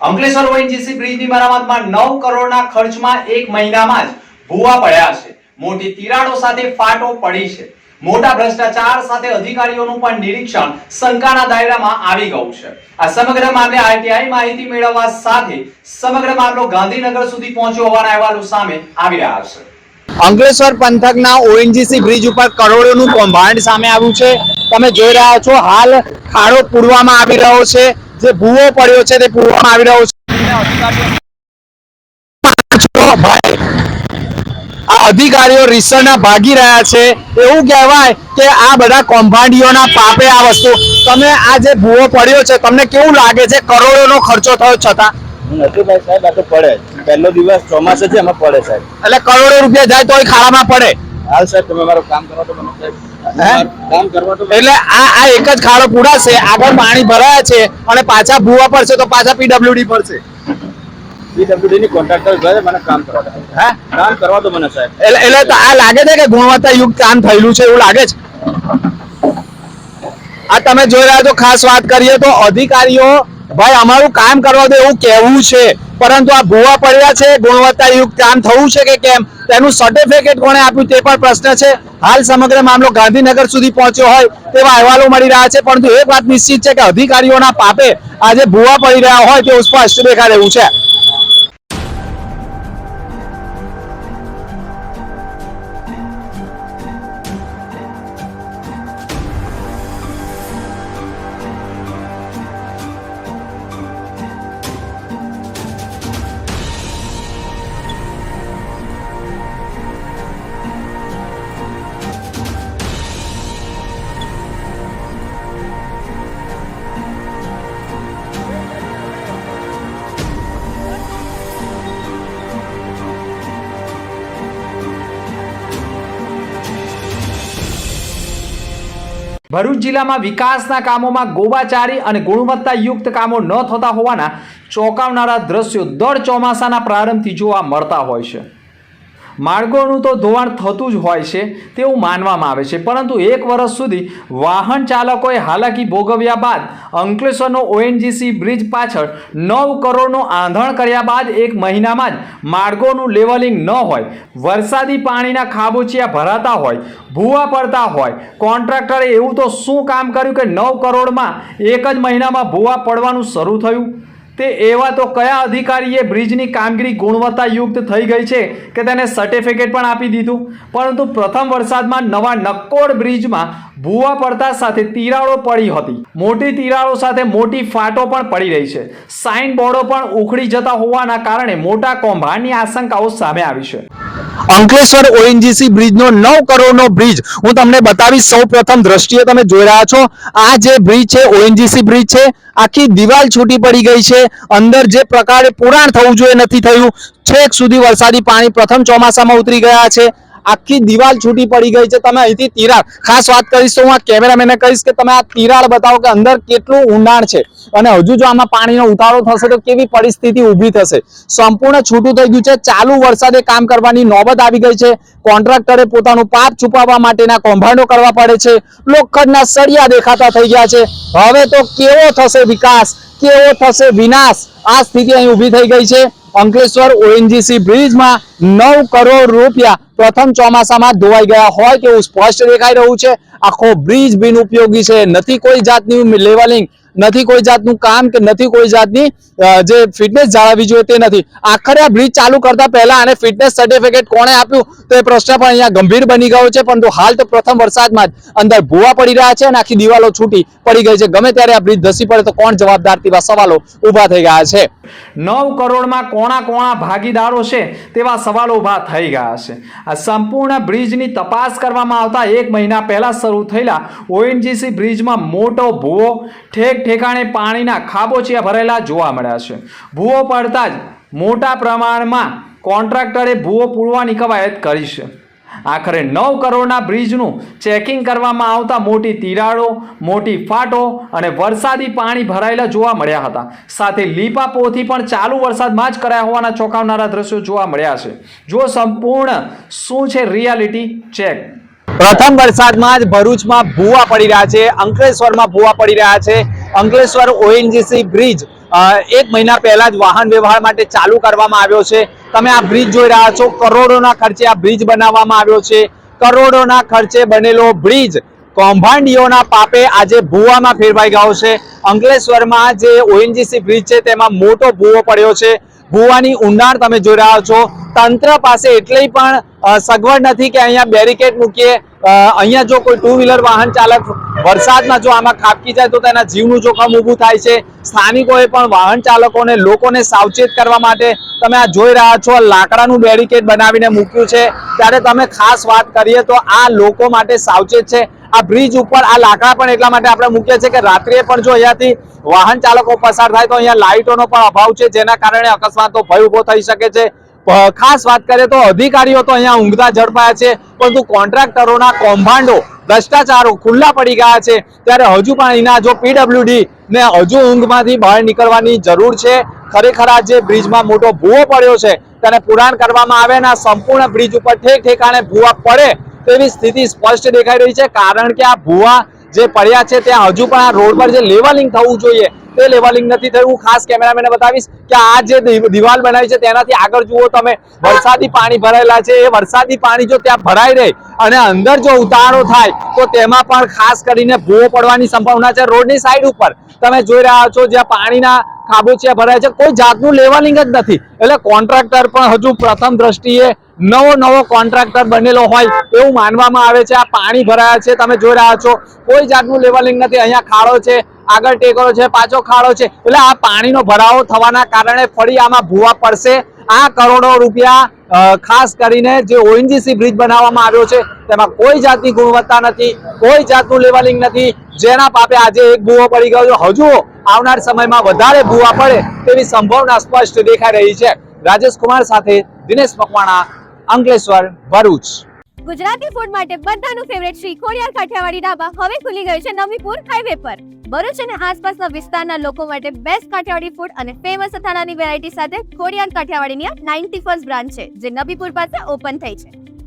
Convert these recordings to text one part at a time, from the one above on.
Ankleshwar ONGC બ્રિજની મરામતમાં નવ કરોડના ખર્ચમાં એક મહિનામાં જ ભૂવા પડ્યા છે. મોટી તિરાડો સાથે ફાટો પડી છે. મોટા ભ્રષ્ટાચાર સાથે અધિકારીઓનું પણ નિરીક્ષણ શંકાના દાયરામાં આવી ગયું છે. આ સમગ્ર મામલે આરટીઆઈ માહિતી મેળવવા સાથે સમગ્ર મામલો ગાંધીનગર સુધી પહોંચ્યો હોવાના અહેવાલો સામે આવી રહ્યા છે. અંકલેશ્વર પંથકના ઓએનજીસી બ્રિજ ઉપર કરોડોનું કૌભાંડ સામે આવ્યું છે. તમે જોઈ રહ્યા છો, હાલ ખાડો પૂરવામાં આવી રહ્યો છે. જે ભૂવો પડ્યો છે તે પૂરવામાં આવી રહ્યો છે. આ અધિકારીઓ રીસરના ભાગી રહ્યા છે એવું કહેવાય કે આ બધા કૌભાંડીઓના પાપે આ વસ્તુ. તમે આ જે ભૂવો પડ્યો છે તમને કેવું લાગે છે? કરોડોનો ખર્ચો થયો છતાં. નથી સાહેબ આ તો પડે. પહેલો દિવસ ચોમાસે છે એમાં પડે સાહેબ. એટલે કરોડો રૂપિયા જાય તોય ખાડામાં પડે. હાલ સાહેબ તમે મારું કામ કરો તો મને સાહેબ એટલે આ આ એક જ ખાડો પૂરાશે. આગળ પાણી ભરાયા છે અને પાછા ભૂવા પડશે તો પાછા પીડબ્લ્યુડી પડશે. પીડબ્લ્યુડી ની કોન્ટ્રાક્ટર મને કામ કરવા દો. હે? કામ કરવા તો મને સાહેબ. એટલે એટલે તો આ લાગે છે કે ગુણવત્તાયુક્ત કામ થયેલું છે એવું લાગે છે? આ તમે જોઈ રહ્યા છો ખાસ વાત કરીએ તો અધિકારીઓ ભાઈ, અમારું કામ કરવા દો એવું કહેવું છે. પરંતુ આ ભૂવા પડ્યા છે ગુણવત્તાયુક્ત કામ થવું છે કે કેમ? તેનું સર્ટિફિકેટ કોણે આપ્યું તે પણ પ્રશ્ન છે. હાલ સમગ્ર મામલો ગાંધીનગર સુધી પહોંચ્યો હોય તેવા અહેવાલો મળી રહ્યા છે, પરંતુ એક વાત નિશ્ચિત છે કે અધિકારીઓના પાપે આજે ભૂવા પડી રહ્યા હોય તે સ્પષ્ટ દેખાઈ રહ્યું છે. ભરૂચ જિલ્લામાં વિકાસના કામોમાં ગોબાચારી અને ગુણવત્તાયુક્ત કામો ન થતા હોવાના ચોંકાવનારા દ્રશ્યો દર ચોમાસાના પ્રારંભથી જોવા મળતા હોય છે. માર્ગોનું તો ધોવાણ થતું જ હોય છે, તેવું માનવામાં આવે છે. પરંતુ એક વર્ષ સુધી વાહન ચાલકોએ હાલાકી ભોગવ્યા બાદ અંકલેશ્વરનો ઓએનજીસી બ્રિજ પાછળ નવ કરોડનું આંધણ કર્યા બાદ એક મહિનામાં જ માર્ગોનું લેવલિંગ ન હોય. વરસાદી પાણીના ખાબોચિયા ભરાતા હોય, ભૂવા પડતા હોય. કોન્ટ્રાક્ટરે એવું તો શું કામ કર્યું કે નવ કરોડમાં એક જ મહિનામાં ભૂવા પડવાનું શરૂ થયું? તે એવા તો કયા અધિકારીએ બ્રિજની કામગીરી ગુણવત્તાયુક્ત થઈ ગઈ છે કે તેને સર્ટિફિકેટ પણ આપી દીધું? પરંતુ પ્રથમ વરસાદમાં નવા નક્કોડ બ્રિજમાં ભૂવા પડતા સાથે તિરાડો પડી હતી. મોટી તિરાડો સાથે મોટી ફાટો પણ પડી રહી છે. સાઇન બોર્ડો પણ ઉખડી જતા હોવાના કારણે મોટા કૌભાંડની આશંકાઓ સામે આવી છે. અંકલેશ્વર ઓએનજીસી બ્રિજનો નવ કરોડનો બ્રિજ. હું તમને બતાવીશ સૌ પ્રથમ દ્રષ્ટિએ તમે જોઈ રહ્યા છો. આ જે બ્રિજ છે, ઓએનજીસી બ્રિજ છે, આખી દિવાલ છૂટી પડી ગઈ છે. અંદર જે પ્રકારે પુરાણ થવું જોઈએ, નથી થયું. છેક સુધી વરસાદી પાણી પ્રથમ ચોમાસામાં ઉતરી ગયા છે. આખી દિવાલ છૂટી પડી ગઈ છે. તમે અહીંથી તિરાડ, ખાસ વાત કરીશ તો હું આ કેમેરામેને કહીશ કે તમે આ તિરાડ બતાવો કે અંદર કેટલું ઊંડાણ છે. અને હજુ જો આમાં પાણીનો ઉતારો થશે તો કેવી પરિસ્થિતિ ઊભી થશે. સંપૂર્ણ છૂટું થઈ ગયું છે. ચાલુ વરસાદે કામ કરવાની નોબત આવી ગઈ છે. કોન્ટ્રાક્ટરે પોતાનું પાપ છુપાવવા માટેના કૌભાંડો કરવા પડે છે. લોખંડના સળિયા દેખાતા થઈ ગયા છે. હવે તો કેવો થશે વિકાસ? કેવો થશે વિનાશ? આ સ્થિતિ અહીં ઊભી થઈ ગઈ છે. અંકલેશ્વર ઓએનજીસી બ્રિજમાં નવ કરોડ રૂપિયા પ્રથમ ચોમાસામાં ધોવાઈ ગયા હોય તેવું સ્પષ્ટ દેખાઈ રહ્યું છે. આખો બ્રિજ બિનઉપયોગી છે. નથી કોઈ જાતની લેવલિંગ. નથી કોઈ જાતનું કામ કે નથી કોઈ જાતની જે ફિટનેસ જાળવવી જોઈએ તે નથી. આખરે આ બ્રિજ ચાલુ કરતા પહેલા આને ફિટનેસ સર્ટિફિકેટ કોણે આપ્યું? તો એ પ્રશ્ન પણ અહીંયા ગંભીર બની ગયો છે, પરંતુ હાલ તો પ્રથમ વરસાદમાં જ અંદર ભૂવા પડી રહ્યા છે અને આખી દિવાલો છૂટી પડી ગઈ છે. ગમે ત્યારે આ બ્રિજ ધસી પડે તો કોણ જવાબદાર? તેવા સવાલો ઊભા થઈ ગયા છે. નવ કરોડમાં કોણા કોણા ભાગીદારો છે તેવા સવાલો ઊભા થઈ ગયા છે. આ સંપૂર્ણ બ્રિજની તપાસ કરવામાં આવતા એક મહિના પહેલાં શરૂ થયેલા ઓએનજીસી બ્રિજમાં મોટો ભૂવો ઠેક ઠેકાણે પાણીના ખાબોચિયા ભરેલા જોવા મળ્યા છે. ભૂવો પડતા જ મોટા પ્રમાણમાં કોન્ટ્રાક્ટરે ભૂવો પૂરવાની કવાયત કરી છે. આખરે નવ કરોડના બ્રિજનું ચેકિંગ કરવામાં આવતા મોટી તિરાડો, મોટી ફાટો અને વરસાદી પાણી ભરાયેલા જોવા મળ્યા હતા. સાથે લીપાપોથી પણ ચાલુ વરસાદમાં જ કરાયા હોવાના ચોંકાવનારા દ્રશ્યો જોવા મળ્યા છે. જો સંપૂર્ણ શું છે રિયાલિટી ચેક પ્રથમ વરસાદમાં જ ભરૂચમાં ભૂવા પડી રહ્યા છે, અંકલેશ્વરમાં ભૂવા પડી રહ્યા છે. અંકલેશ્વર ઓએનજીસી બ્રિજ એક મહિના પહેલા જ વાહન વ્યવહાર માટે ચાલુ કરવામાં આવ્યો છે. તમે આ બ્રિજ જોઈ રહ્યા છો. કરોડોના ખર્ચે આ બ્રિજ બનાવવામાં આવ્યો છે. કરોડોના ખર્ચે બનેલો બ્રિજ કૌભાંડીઓના પાપે આજે ભૂવામાં ફેરવાઈ ગયો છે. અંકલેશ્વરમાં જે ઓએનજીસી બ્રિજ છે, તેમાં મોટો ભૂવો પડ્યો છે. ભૂવાની ઊંડાણ તમે જોઈ રહ્યા છો. તંત્ર પાસે એટલી પણ સગવડ નથી કે અહીંયા બેરિકેડ મૂકીએ. અહીંયા જો કોઈ ટુ વ્હીલર વાહન ચાલક વરસાદમાં જો આમાં ખાબકી જાય તો તેના જીવનું જોખમ ઊભું થાય છે. સ્થાનિકોએ પણ વાહન ચાલકોને, લોકોને સાવચેત કરવા માટે તમે આ જોઈ રહ્યા છો લાકડાનું બેરિકેડ બનાવીને મૂક્યું છે. ત્યારે તમે ખાસ વાત કરીએ તો આ લોકો માટે સાવચેત છે. આ બ્રિજ ઉપર આ લાકડા પણ એટલા માટે આપણે મૂકીએ છીએ કે રાત્રે પણ જો અહીંયાથી વાહન ચાલકો પસાર થાય તો અહીંયા લાઇટોનો પણ અભાવ છે, જેના કારણે અકસ્માતનો ભય ઊભો થઈ શકે છે. ખાસ વાત કરીએ તો અધિકારીઓ તો અહીંયા ઊંઘતા ઝડપાયા છે, પરંતુ કોન્ટ્રાક્ટરોના કૌભાંડો, ભ્રષ્ટાચારો ખુલ્લા પડી ગયા છે. ત્યારે હજુ પણ અહીંના જો પીડબ્લ્યુડી ને હજુ ઊંઘમાંથી બહાર નીકળવાની જરૂર છે. ખરેખર આ જે બ્રિજમાં મોટો ભૂવો પડ્યો છે, તેને પુરાણ કરવામાં આવે અને સંપૂર્ણ બ્રિજ ઉપર ઠેક ઠેકાણે ભૂવા પડે, તેવી સ્થિતિ સ્પષ્ટ દેખાઈ રહી છે. કારણ કે આ ભૂવા જે પડ્યા છે, ત્યાં હજુ પણ આ રોડ પર જે લેવલિંગ થવું જોઈએ તે લેવલિંગ નથી થયું. ખાસ કેમેરામેને બતાવીશ કે આ જે દિવાલ બનાવી છે, તેનાથી આગળ જુઓ તમે. વરસાદી પાણી ભરાયેલા છે. એ વરસાદી પાણી જો ત્યાં ભરાઈ રહે અને અંદર જો ઉતારો થાય, તો તેમાં પણ ખાસ કરીને ભૂવો પડવાની સંભાવના છે. રોડની સાઈડ ઉપર તમે જોઈ રહ્યા છો જ્યાં પાણીના ખાબોચિયા ભરાય છે. કોઈ જાતનું લેવલિંગ જ નથી. એટલે કોન્ટ્રાક્ટર પણ હજુ પ્રથમ દ્રષ્ટિએ નવો નવો કોન્ટ્રાક્ટર બનેલો હોય એવું માનવામાં આવે છે. આ પાણી ભરાયા છે, તમે જોઈ રહ્યા છો. કોઈ જાતનું લેવલિંગ નથી. અહીંયા ખાડો છે, આગળ ટેકરો છે, પાછો ખાડો છે. એટલે આ પાણીનો ભરાવો થવાના કારણે ફરી આમાં ભૂવા પડશે. આ કરોડો રૂપિયા ખાસ કરીને જે ઓએનજીસી બ્રિજ બનાવવામાં આવ્યો છે, તેમાં કોઈ જાતની ગુણવત્તા નથી, કોઈ જાતનું લેવલિંગ નથી. જેના પાપે આજે એક ભૂવો પડી ગયો છે. હજુ આવનાર સમયમાં વધારે ભૂવા પડે તેવી સંભાવના સ્પષ્ટ દેખાઈ રહી છે. રાજેશ કુમાર સાથે દિનેશ મકવાણા, અંકલેશ્વર, ભરૂચ. ગુજરાતી ફૂડ માટે બધાનું ફેવરેટ શ્રી ખોડિયાર કાઠિયાવાડી ઢાબા હવે ખુલી ગયું છે નવીપુર હાઈવે પર. ભરૂચ અને આસપાસના વિસ્તારના લોકો માટે બેસ્ટ કાઠિયાવાડી ફૂડ અને ફેમસ અથાણાની વેરાયટી સાથે ખોડિયાર કાઠિયાવાડીની આ નાઇન્ટી ફર્સ્ટ બ્રાન્ચ છે, જે નબીપુર પાસે ઓપન થઈ છે.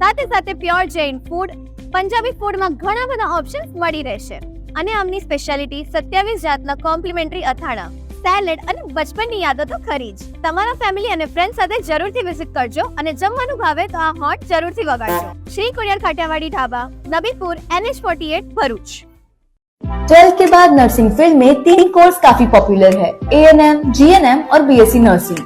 સાથે સાથે પ્યોર જૈન ફૂડ પંજાબી ફૂડમાં ઘણા બધા ઓપ્શન્સ મળી રહેશે અને આમની સ્પેશિયાલિટી સત્યાવીસ જાતના કોમ્પ્લિમેન્ટરી અથાણા સેલેડ અને બચપનની યાદો તો ખરી જ તમારા ફેમિલી અને ફ્રેન્ડ સાથે જરૂરથી વિઝિટ કરજો અને જમવાનું ભાવે તો આ હોટ જરૂરથી વગાડજો Shri courier Kathiyawadi dhaba Nabipur NH forty Bharuch twelfth के बाद नर्सिंग फील्ड में तीन कोर्स काफी पॉपुलर है A N M G N M और बी एस सी नर्सिंग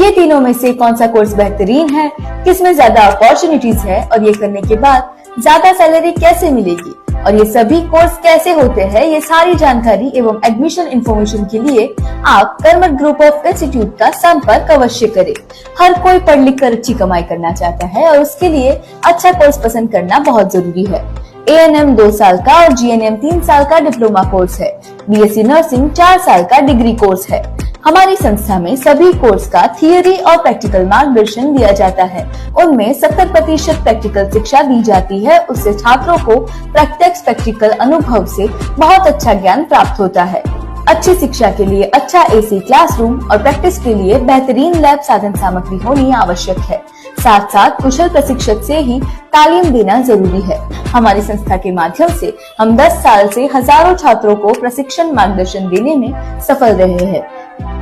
ये तीनों में से कौन सा कोर्स बेहतरीन है? किसमें ज़्यादा अपॉर्चुनिटीज़ है? और ये करने के बाद ज़्यादा सैलरी कैसे मिलेगी? और ये सभी कोर्स कैसे होते हैं? ये सारी जानकारी एवं एडमिशन इन्फॉर्मेशन के लिए आप कर्मठ ग्रुप ऑफ़ इंस्टीट्यूट का संपर्क अवश्य करें। हर कोई पढ़ लिख कर अच्छी कमाई करना चाहता है और उसके लिए अच्छा कोर्स पसंद करना बहुत ज़रूरी है। ए एन एम दो साल का और जी एन एम तीन साल का डिप्लोमा कोर्स है। बी एस सी नर्सिंग चार साल का डिग्री कोर्स है। हमारी संस्था में सभी कोर्स का थियोरी और प्रैक्टिकल मार्गदर्शन दिया जाता है। उनमें 70 प्रतिशत प्रैक्टिकल शिक्षा दी जाती है। उससे छात्रों को प्रत्यक्ष प्रैक्टिकल अनुभव से बहुत अच्छा ज्ञान प्राप्त होता है। अच्छी शिक्षा के लिए अच्छा एसी क्लासरूम और प्रैक्टिस के लिए बेहतरीन लैब साधन सामग्री होनी आवश्यक है। साथ साथ कुशल प्रशिक्षक से ही तालीम देना ज़रूरी है। हमारी संस्था के माध्यम से हम 10 साल से हज़ारों छात्रों को प्रशिक्षण मार्गदर्शन देने में सफल रहे हैं।